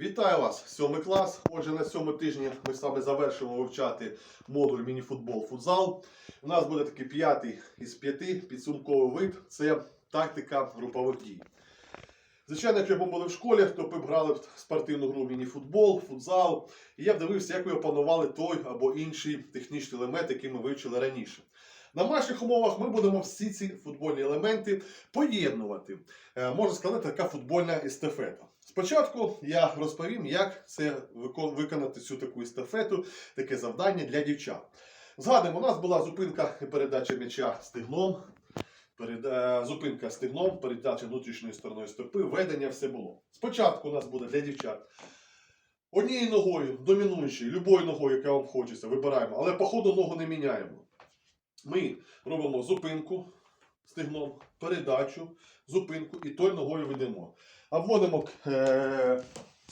Вітаю вас, сьомий клас. Отже, на цьому тижні ми саме завершимо вивчати модуль мініфутбол футзал. У нас буде такий п'ятий із п'яти підсумковий вид це тактика групових дій. Звичайно, якщо ми були в школі, то б грали в спортивну гру мініфутбол, футзал. І я б дивився, як ви опанували той або інший технічний елемент, який ми вивчили раніше. На наших умовах ми будемо всі ці футбольні елементи поєднувати. Е, Можна сказати, така футбольна естафета. Спочатку я розповім, як це виконати цю таку естафету, таке завдання для дівчат. Згадуємо, у нас була зупинка і передача м'яча стегном, перед, е, зупинка стегном, передача внутрішньої стороною стопи, ведення все було. Спочатку у нас буде для дівчат. Однією ногою, домінуючою, любою ногою, яка вам хочеться, вибираємо, але по ходу ногу не міняємо. Ми робимо зупинку стегном, передачу, зупинку і той ногою ведемо. Обводимо е,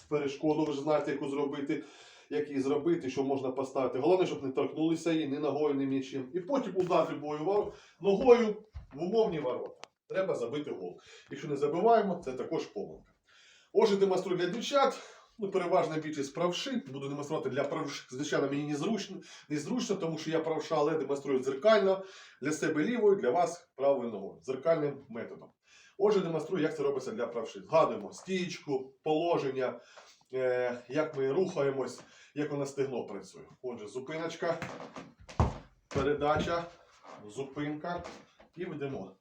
перешкоду, ви ж знаєте, яку зробити, як її зробити, що можна поставити. Головне, щоб не торкнулися її ні ногою, ні м'ячем. І потім удар любою ногою в умовні ворота. Треба забити гол. Якщо не забиваємо, це також помилка. Отже, демонструю для дівчат. Ну, переважна більшість правши. Буду демонструвати для правши. Звичайно, мені незручно, незручно, тому що я правша, але демонструю дзеркально для себе лівою, для вас правою ногою. Дзеркальним методом. Отже, демонструю, як це робиться для правши. Згадуємо стічку, положення, е, як ми рухаємось, як у нас стегно працює. Отже, зупиночка, передача, зупинка і ведемо.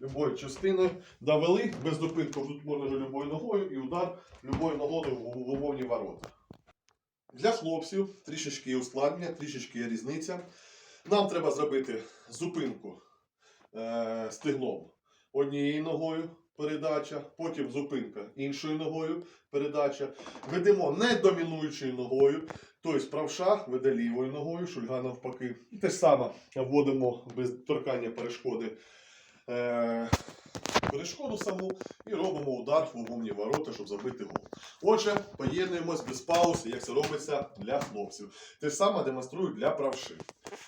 Любою частиною довели без зупинку, тут можна любою ногою і удар любою ногою в умовні ворота. Для хлопців трішечки ускладнення, трішечки різниця. Нам треба зробити зупинку е, стегном однією ногою передача, потім зупинка іншою ногою передача. Ведемо не домінуючою ногою, тобто правша веде лівою ногою, шульга навпаки. І те ж саме вводимо без торкання перешкоди е, перешкоду саму і робимо удар в умовні ворота, щоб забити гол. Отже, поєднуємось без пауз, як це робиться для хлопців. Те саме демонструю для правши.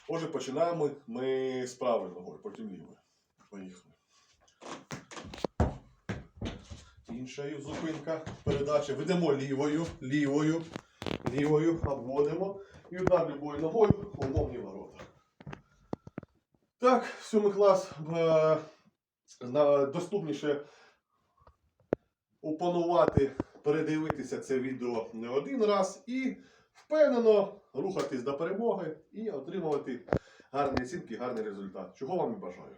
Отже, починаємо ми з правою ногою, потім лівою. Поїхали. Іншою зупинка, передача. Ведемо лівою, лівою, лівою, обводимо. І удар любою ногою в умовні ворота. Так, сьомий клас е, доступніше опанувати, передивитися це відео не один раз і впевнено рухатись до перемоги і отримувати гарні оцінки, гарний результат. Чого вам і бажаю.